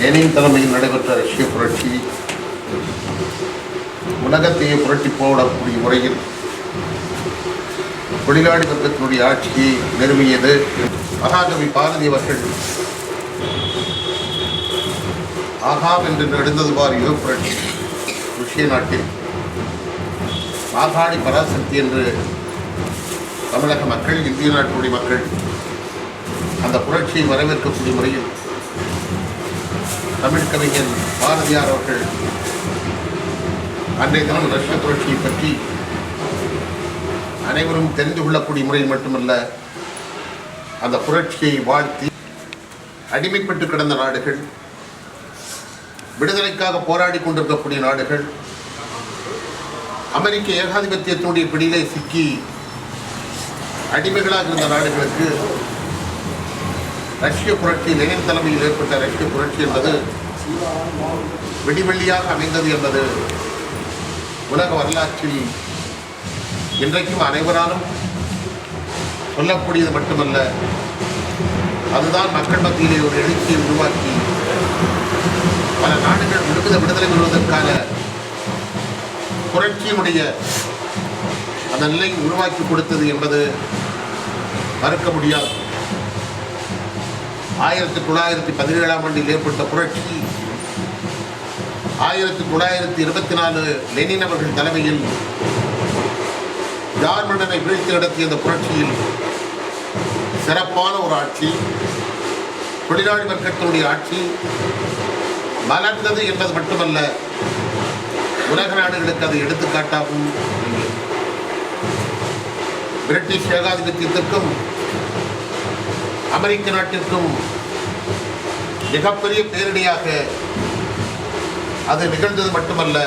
Lenin தலைமையில் நடைபெற்ற ரஷ்ய புரட்சி உலகத்தையே புரட்டி போடக்கூடிய முறையில் தொழிலாளி வர்க்கத்தினுடைய ஆட்சியை நிறுவியது மகாகவி பாரதி அவர்கள் ஆகாம் என்று நடந்தது பார் யுக புரட்சி. ருஷ்ய நாட்டில் மாகாணி பராசக்தி என்று தமிழக மக்கள் இந்திய நாட்டுடைய மக்கள் அந்த புரட்சியை வரவேற்கக்கூடிய முறையில் தமிழ் கவிஞர் பாரதியார் அவர்கள் அன்றைய தினம் ரஷ்ய புரட்சியை பற்றி அனைவரும் தெரிந்து கொள்ளக்கூடிய முறையில் மட்டுமல்ல அந்த புரட்சியை வாழ்த்தி அடிமைப்பட்டு கிடந்த நாடுகள் விடுதலைக்காக போராடி கொண்டிருக்கக்கூடிய நாடுகள் அமெரிக்க ஏகாதிபத்தியத்தினுடைய பிடியிலே சிக்கி அடிமைகளாக இருந்த நாடுகளுக்கு ரஷ்ய புரட்சி லெனின் தலைமையில் ஏற்பட்ட ரஷ்ய புரட்சி என்பது வெடிவெள்ளியாக அமைந்தது என்பது உலக வரலாற்றில் இன்றைக்கும் அனைவராலும் சொல்லக்கூடியது மட்டுமல்ல அதுதான் மக்கள் மத்தியிலே ஒரு எழுச்சியை உருவாக்கி பல நாடுகள் விடுவித விடுதலை பெறுவதற்கான புரட்சியினுடைய அந்த நிலையை உருவாக்கி கொடுத்தது என்பது மறுக்க முடியாது. ஆயிரத்தி தொள்ளாயிரத்தி பதினேழாம் ஆண்டில் ஏற்பட்ட புரட்சி. ஆயிரத்தி தொள்ளாயிரத்தி இருபத்தி நாலு லெனின் அவர்கள் தலைமையில் ஜார்மண்டனை வீழ்த்தி நடத்திய இந்த புரட்சியில் சிறப்பான ஒரு ஆட்சி தொழிலாளி வர்க்கத்தினுடைய ஆட்சி மலர்ந்தது என்பது மட்டுமல்ல உலக நாடுகளுக்கு அது எடுத்துக்காட்டாகவும் பிரிட்டிஷ் ஏகாதிபத்தியத்திற்கும் அமெரிக்க நாட்டிற்கும் மிகப்பெரிய பேரிடியாக அது நிகழ்ந்தது மட்டுமல்ல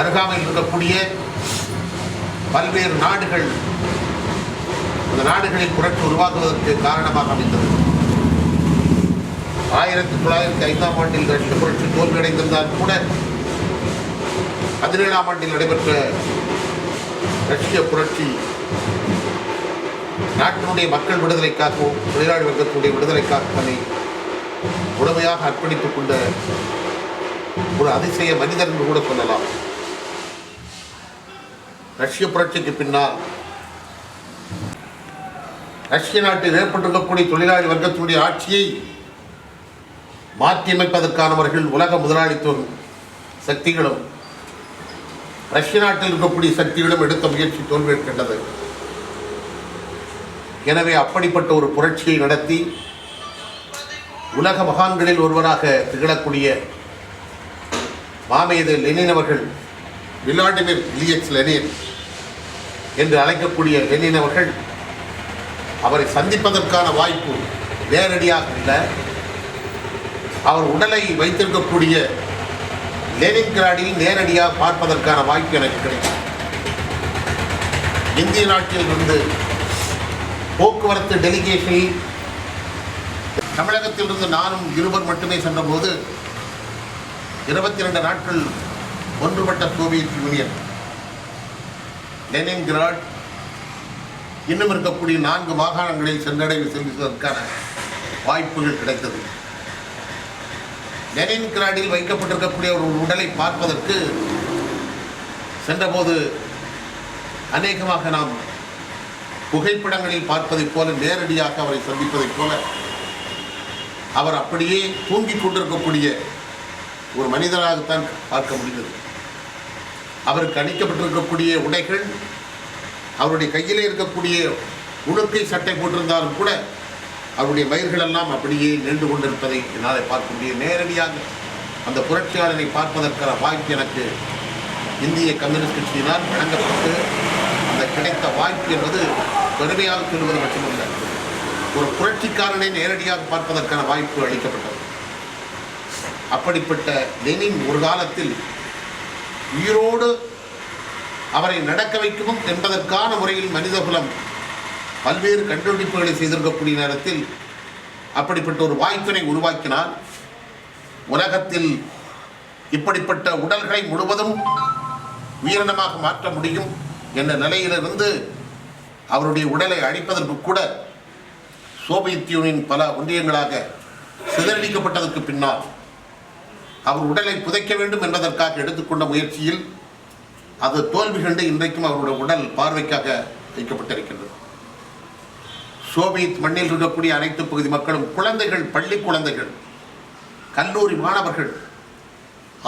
அருகாமையில் இருக்கக்கூடிய பல்வேறு நாடுகள் அந்த நாடுகளில் புரட்சி உருவாக்குவதற்கு காரணமாக அமைந்தது. ஆயிரத்தி தொள்ளாயிரத்தி ஐந்தாம் ஆண்டில் ரஷ்ய புரட்சி தோல்வியடைந்திருந்தால் கூட பதினேழாம் ஆண்டில் நடைபெற்ற ரஷ்ய புரட்சி நாட்டினுடைய மக்கள் விடுதலைக்காகவும் தொழிலாளி வர்க்கத்தினுடைய விடுதலைக்காகவும் தன்னை முழுமையாக அர்ப்பணித்துக் கொண்ட ஒரு அதிசய மனிதர் என்று கூட சொல்லலாம். ரஷ்ய புரட்சிக்கு பின்னால் ரஷ்ய நாட்டில் ஏற்பட்டிருக்கக்கூடிய தொழிலாளி வர்க்கத்தினுடைய ஆட்சியை மாற்றியமைப்பதற்கானவர்கள் உலக முதலாளித்துவம் சக்திகளும் ரஷ்ய நாட்டில் இருக்கக்கூடிய சக்திகளும் எடுத்த முயற்சி தோல்வியிருக்கின்றது எனவே அப்படிப்பட்ட ஒரு புரட்சியை நடத்தி உலக மகான்களில் ஒருவராக திகழக்கூடிய மாமேது லெனின் அவர்கள் விளாடிமிர் லியட்ஸ் லெனின் என்று அழைக்கக்கூடிய லெனின் அவர்கள் அவரை சந்திப்பதற்கான வாய்ப்பு நேரடியாக இல்லை. அவர் உடலை வைத்திருக்கக்கூடிய லெனின் கிராடில் நேரடியாக பார்ப்பதற்கான வாய்ப்பு எனக்கு கிடைக்கும். இந்திய நாட்டில் இருந்து போக்குவரத்து டெலிகேஷனில் தமிழகத்திலிருந்து நானும் இருவர் மட்டுமே சென்றபோது இருபத்தி ரெண்டு நாட்கள் ஒன்றுபட்ட சோவியத் யூனியன். லெனின்கிராட் இன்னும் இருக்கக்கூடிய நான்கு மாகாணங்களில் சென்றடைவு செல்வதற்கான வாய்ப்புகள் கிடைத்தது. லெனின்கிராடில் வைக்கப்பட்டிருக்கக்கூடிய ஒரு உடலை பார்ப்பதற்கு சென்றபோது அநேகமாக நாம் புகைப்படங்களில் பார்ப்பதைப் போல நேரடியாக அவரை சந்திப்பதைப் போல அவர் அப்படியே தூங்கிக் கொண்டிருக்கக்கூடிய ஒரு மனிதனாகத்தான் பார்க்க முடிந்தது. அவருக்கு அணிக்கப்பட்டிருக்கக்கூடிய உடைகள் அவருடைய கையிலே இருக்கக்கூடிய உடுக்கை சட்டை போட்டிருந்தாலும் கூட அவருடைய மயிர்கள் எல்லாம் அப்படியே நின்று கொண்டிருப்பதை என்னால் பார்க்க முடியும். நேரடியாக அந்த புரட்சியாளரை பார்ப்பதற்கான வாய்ப்பு எனக்கு இந்திய கம்யூனிஸ்ட் கட்சியினால் வழங்கப்பட்டு அந்த கிடைத்த வாய்ப்பு என்பது பெருமையாக சொல்வது மட்டுமல்ல. ஒரு புரட்சிக்காரனை நேரடியாக பார்ப்பதற்கான வாய்ப்பு அளிக்கப்பட்டது. அப்படிப்பட்ட லெனின் ஒரு காலத்தில் உயிரோடு அவரை நடக்க வைக்கவும் என்பதற்கான முறையில் மனிதகுலம் பல்வேறு கண்டுபிடிப்புகளை செய்திருக்கக்கூடிய நேரத்தில் அப்படிப்பட்ட ஒரு வாய்ப்பினை உருவாக்கினால் உலகத்தில் இப்படிப்பட்ட உடல்களை முழுவதும் உயிரினமாக மாற்ற முடியும். என்ற நிலையிலிருந்து அவருடைய உடலை அழிப்பதற்கு கூட சோவியத் யூனியன் பல ஒன்றியங்களாக சிதறடிக்கப்பட்டதற்கு பின்னால் அவர் உடலை புதைக்க வேண்டும் என்பதற்காக எடுத்துக்கொண்ட முயற்சியில் அது தோல்வி கண்டு இன்றைக்கும் அவருடைய உடல் பார்வைக்காக வைக்கப்பட்டிருக்கின்றது சோவியத் மண்ணில் இருக்கக்கூடிய அனைத்து பகுதி மக்களும் குழந்தைகள் பள்ளி குழந்தைகள் கல்லூரி மாணவர்கள்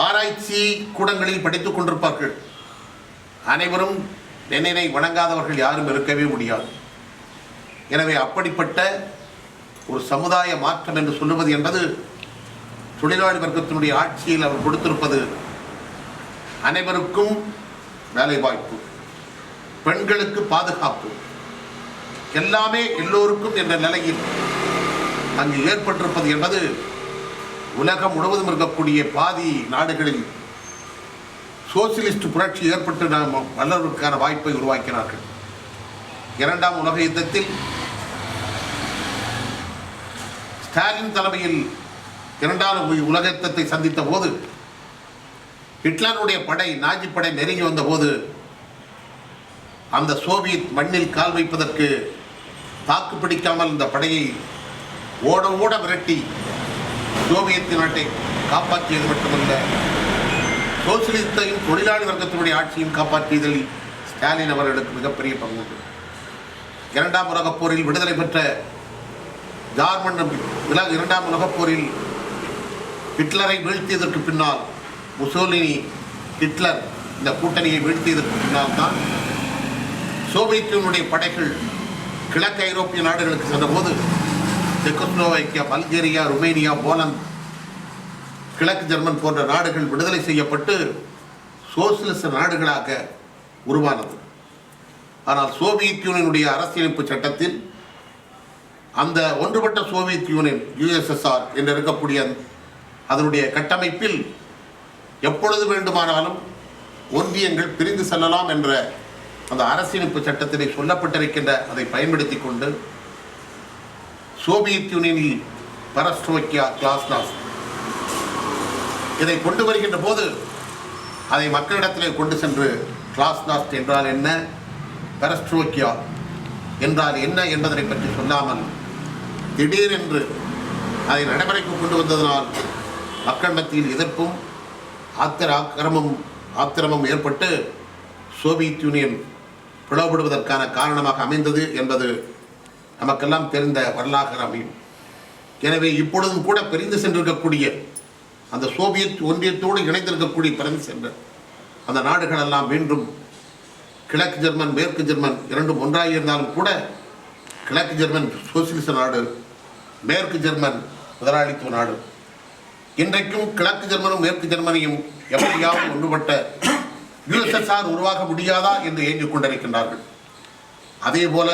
ஆராய்ச்சி கூடங்களில் படித்துக் கொண்டிருப்பார்கள். அனைவரும் லெனினை வணங்காதவர்கள் யாரும் இருக்கவே முடியாது. எனவே அப்படிப்பட்ட ஒரு சமுதாய மாற்றம் என்று சொல்லுவது என்பது தொழிலாளி வர்க்கத்தினுடைய ஆட்சியில் அவர் கொடுத்திருப்பது அனைவருக்கும் வேலைவாய்ப்பு பெண்களுக்கு பாதுகாப்பு எல்லாமே எல்லோருக்கும் என்ற நிலையில் அங்கு ஏற்பட்டிருப்பது என்பது உலகம் முழுவதும் இருக்கக்கூடிய பாதி நாடுகளில் சோசியலிஸ்ட் புரட்சி ஏற்பட்டு நாம் வல்லவருக்கான வாய்ப்பை உருவாக்கினார்கள். இரண்டாம் உலக யுத்தத்தில் ஸ்டாலின் தலைமையில் இரண்டாம் உலக யுத்தத்தை சந்தித்த போது ஹிட்லருடைய படை நாஜி படை நெருங்கி வந்தபோது அந்த சோவியத் மண்ணில் கால் வைப்பதற்கு தாக்கு பிடிக்காமல் இந்த படையை ஓட ஓட விரட்டி சோவியத் நாட்டை காப்பாற்றியது மட்டுமல்ல சோசியலிசத்தையும் தொழிலாளி வர்க்கத்தினுடைய ஆட்சியும் காப்பாற்றியதில் ஸ்டாலின் அவர்களுக்கு மிகப்பெரிய பங்கு உண்டு. இரண்டாம் உலகப் போரில் விடுதலை பெற்ற ஜார்மன் இரண்டாம் உலகப் போரில் ஹிட்லரை வீழ்த்தியதற்கு பின்னால் முசோலினி ஹிட்லர் இந்த கூட்டணியை வீழ்த்தியதற்கு பின்னால் தான் சோவியத்தினுடைய படைகள் கிழக்கு ஐரோப்பிய நாடுகளுக்கு சென்றபோது செக்கோஸ்லோவாக்கியா பல்கேரியா ருமேனியா போலந்து கிழக்கு ஜெர்மன் போன்ற நாடுகள் விடுதலை செய்யப்பட்டு சோசியலிச நாடுகளாக உருவானது. ஆனால் சோவியத் யூனியனுடைய அரசியலமைப்பு சட்டத்தில் அந்த ஒன்றுபட்ட சோவியத் யூனியன் யுஎஸ்எஸ்ஆர் என்று இருக்கக்கூடிய அதனுடைய கட்டமைப்பில் எப்பொழுது வேண்டுமானாலும் ஒன்றியங்கள் பிரிந்து செல்லலாம் என்ற அந்த அரசியலமைப்பு சட்டத்திலே சொல்லப்பட்டிருக்கின்ற அதை பயன்படுத்தி கொண்டு சோவியத் யூனியனில் பரஸ்ட்ரோக்கியா கிளாஸ்னாஸ் இதை கொண்டு வருகின்ற போது அதை மக்களிடத்திலே கொண்டு சென்று கிளாஸ்நாஸ்ட் என்றால் என்ன? பெரஸ்ட்ரோக்கியா என்றால் என்ன என்பதனை பற்றி சொல்லாமல் திடீரென்று அதை நடைமுறைக்கு கொண்டு வந்ததனால் மக்கள் மத்தியில் எதிர்ப்பும் ஆத்திர ஆக்கிரமும் ஆத்திரமும் ஏற்பட்டு சோவியத் யூனியன் பிளவுபடுவதற்கான காரணமாக அமைந்தது என்பது நமக்கெல்லாம் தெரிந்த வரலாறு அமையும். எனவே இப்பொழுதும் கூட பிரிந்து சென்றிருக்கக்கூடிய அந்த சோவியத் ஒன்றியத்தோடு இணைந்திருக்கக்கூடிய பிறந்து சென்ற அந்த நாடுகளெல்லாம் மீண்டும் கிழக்கு ஜெர்மன் மேற்கு ஜெர்மன் இரண்டும் ஒன்றாக இருந்தாலும் கூட கிழக்கு ஜெர்மன் சோசியலிச நாடு மேற்கு ஜெர்மன் முதலாளித்துவ நாடு. இன்றைக்கும் கிழக்கு ஜெர்மனும் மேற்கு ஜெர்மனியும் எப்படியாவது ஒன்றுபட்ட யுஎஸ்எஸ்ஆர் உருவாக முடியாதா என்று ஏங்கிக் கொண்டிருக்கின்றார்கள். அதே போல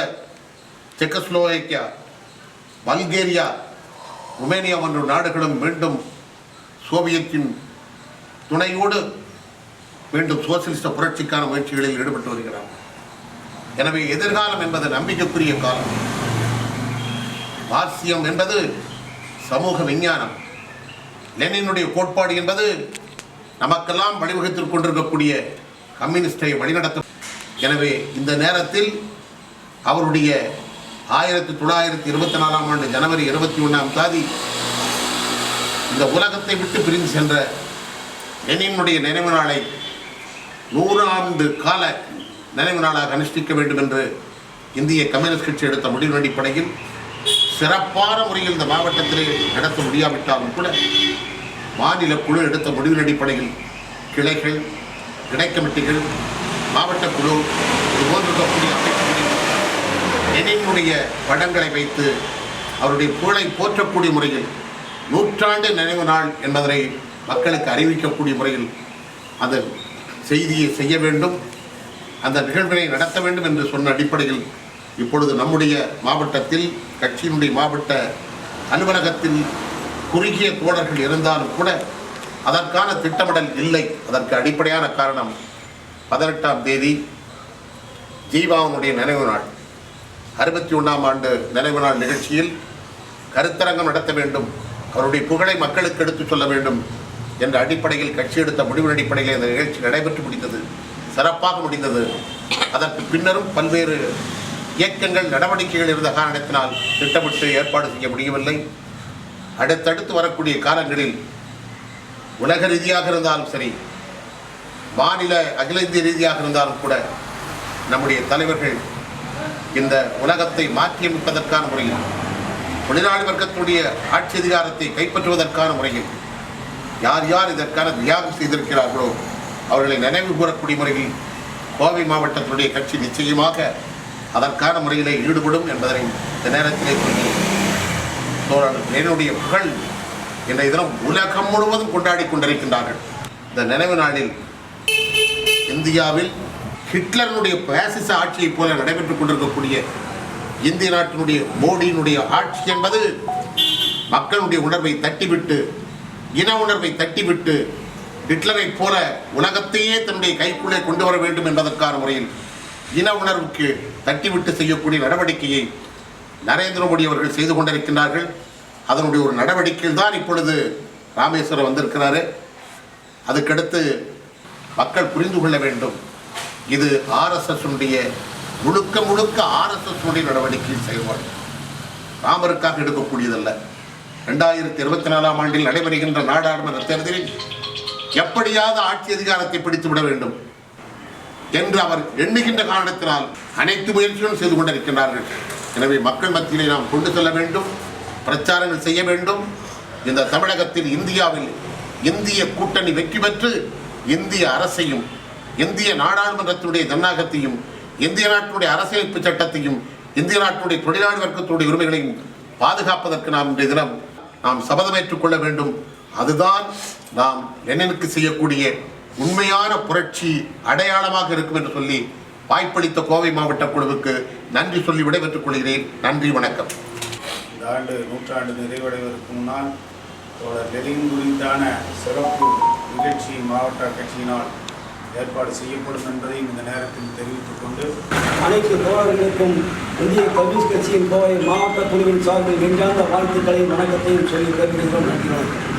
செக்கஸ்லோவேக்கியா பல்கேரியா ருமேனியா போன்ற நாடுகளும் மீண்டும் சோவியத்தின் துணையோடு மீண்டும் சோசியலிச புரட்சிக்கான முயற்சிகளில் ஈடுபட்டு வருகிறார். எனவே எதிர்காலம் என்பது நம்பிக்கைக்குரிய காலம். மார்க்சியம் என்பது சமூக விஞ்ஞானம். லெனினுடைய கோட்பாடு என்பது நமக்கெல்லாம் வழிவகுத்துக் கொண்டிருக்கக்கூடிய கம்யூனிஸ்டை வழிநடத்தும். எனவே இந்த நேரத்தில் அவருடைய ஆயிரத்தி தொள்ளாயிரத்தி இருபத்தி நாலாம் ஆண்டு ஜனவரி இருபத்தி ஒன்றாம் தேதி இந்த உலகத்தை விட்டு பிரிந்து சென்ற லெனினுடைய நினைவு நாளை நூறாண்டு கால நினைவு நாளாக அனுஷ்டிக்க வேண்டும் என்று இந்திய கம்யூனிஸ்ட் கட்சி எடுத்த முடிவின் அடிப்படையில் சிறப்பான முறையில் இந்த மாவட்டத்திலே நடத்த முடியாவிட்டாலும் கூட மாநில குழு எடுத்த முடிவின் அடிப்படையில் கிளைகள் கிடைக்கமிட்டிகள் மாவட்ட குழு இது போன்றிருக்கக்கூடிய அமைப்புகளில் லெனினுடைய படங்களை வைத்து அவருடைய புகழை போற்றக்கூடிய முறையில் நூற்றாண்டு நினைவு நாள் என்பதனை மக்களுக்கு அறிவிக்கக்கூடிய முறையில் அந்த செய்தியை செய்ய வேண்டும் அந்த நிகழ்வினை நடத்த வேண்டும் என்று சொன்ன அடிப்படையில் இப்பொழுது நம்முடைய மாவட்டத்தில் கட்சியினுடைய மாவட்ட அலுவலகத்தில் குறுகிய தோழர்கள் இருந்தாலும் கூட அதற்கான திட்டமிடல் இல்லை. அதற்கு அடிப்படையான காரணம் பதினெட்டாம் தேதி ஜீவாவனுடைய நினைவு நாள். அறுபத்தி ஒன்றாம் ஆண்டு நினைவு நாள் நிகழ்ச்சியில் கருத்தரங்கம் நடத்த வேண்டும். அவருடைய புகழை மக்களுக்கு எடுத்துச் சொல்ல வேண்டும் என்ற அடிப்படையில் கட்சி எடுத்த முடிவின் அடிப்படையில் இந்த நிகழ்ச்சி நடைபெற்று முடிந்தது சிறப்பாக முடிந்தது. அதற்கு பின்னரும் பல்வேறு இயக்கங்கள் நடவடிக்கைகள் இருந்த காரணத்தினால் திட்டமிட்டு ஏற்பாடு செய்ய முடியவில்லை. அடுத்தடுத்து வரக்கூடிய காலங்களில் உலக ரீதியாக இருந்தாலும் சரி மாநில அகில இந்திய ரீதியாக இருந்தாலும் கூட நம்முடைய தலைவர்கள் இந்த உலகத்தை மாற்றியமைப்பதற்கான முறையில் தொழிலாளி வர்க்கத்துடைய ஆட்சி அதிகாரத்தை கைப்பற்றுவதற்கான முறையில் யார் யார் இதற்கான தியாகம் செய்திருக்கிறார்களோ அவர்களை நினைவு கூறக்கூடிய முறையில் கோவை மாவட்டத்தினுடைய கட்சி நிச்சயமாக அதற்கான முறையிலே ஈடுபடும் என்பதனை இந்த நேரத்திலே சொல்லி என்னுடைய புகழ் இன்றைய தினம் உலகம் முழுவதும் கொண்டாடி கொண்டிருக்கின்றார்கள். இந்த நினைவு நாளில் இந்தியாவில் ஹிட்லருடைய பாசிச ஆட்சியைப் போல நடைபெற்றுக் கொண்டிருக்கக்கூடிய இந்திய நாட்டினுடைய மோடியினுடைய ஆட்சி என்பது மக்களுடைய உணர்வை தட்டிவிட்டு இன உணர்வை தட்டிவிட்டு ஹிட்லரை போல உலகத்தையே தன்னுடைய கைக்குள்ளே கொண்டு வர வேண்டும் என்பதற்கான முறையில் இன உணர்வுக்கு தட்டிவிட்டு செய்யக்கூடிய நடவடிக்கையை நரேந்திர மோடி அவர்கள் செய்து கொண்டிருக்கின்றார்கள். அதனுடைய ஒரு நடவடிக்கையில் தான் இப்பொழுது ராமேஸ்வரம் வந்திருக்கிறாரு. அதுக்கடுத்து மக்கள் புரிந்து கொள்ள வேண்டும். இது ஆர்எஸ்எஸ் உடைய முழுக்க முழுக்க ஆர்எஸ்எஸ் நடவடிக்கையில் செயல்பாடு ராமருக்காக எடுக்கக்கூடியதல்ல. ரெண்டாயிரத்தி இருபத்தி நாலாம் ஆண்டில் நடைபெறுகின்ற நாடாளுமன்ற தேர்தலில் எப்படியாவது ஆட்சி அதிகாரத்தை பிடித்து விட வேண்டும். என்று அவர் எண்ணுகின்ற காரணத்தினால் அனைத்து முயற்சிகளும் செய்து கொண்டிருக்கின்றார்கள். எனவே மக்கள் மத்தியிலே நாம் கொண்டு செல்ல வேண்டும் பிரச்சாரங்கள் செய்ய வேண்டும். இந்த தமிழகத்தில் இந்தியாவில் இந்திய கூட்டணி வெற்றி பெற்று இந்திய அரசையும் இந்திய நாடாளுமன்றத்தினுடைய ஜனநாயகத்தையும் இந்திய நாட்டினுடைய அரசியலமைப்பு சட்டத்தையும் இந்திய நாட்டினுடைய தொழிலாளி வர்க்கத்துடைய உரிமைகளையும் பாதுகாப்பதற்கு நாம் இன்றைய தினம் நாம் சபதம் ஏற்றுக்கொள்ள வேண்டும். அதுதான் நாம் லெனினுக்கு செய்யக்கூடிய உண்மையான புரட்சி அடையாளமாக இருக்கும் என்று சொல்லி வாய்ப்பளித்த கோவை மாவட்ட குழுவுக்கு நன்றி சொல்லி விடைபெற்றுக் கொள்கிறேன். நன்றி வணக்கம். இந்த ஆண்டு நூற்றாண்டு நிறைவடைவதற்கு முன்னால் லெனின் குறித்தான சிறப்பு நிகழ்ச்சி மாவட்ட கட்சியினால் ஏற்பாடு செய்யப்படும் என்பதையும் இந்த நேரத்தில் தெரிவித்துக் கொண்டு அனைத்து தோழர்களுக்கும் இந்திய கம்யூனிஸ்ட் கட்சியின் கோவை மாவட்ட குழுவின் சார்பில் நெஞ்சார்ந்த வாழ்த்துக்களையும் வணக்கத்தையும் சொல்லி வருகின்றோம் நன்றி வணக்கம்.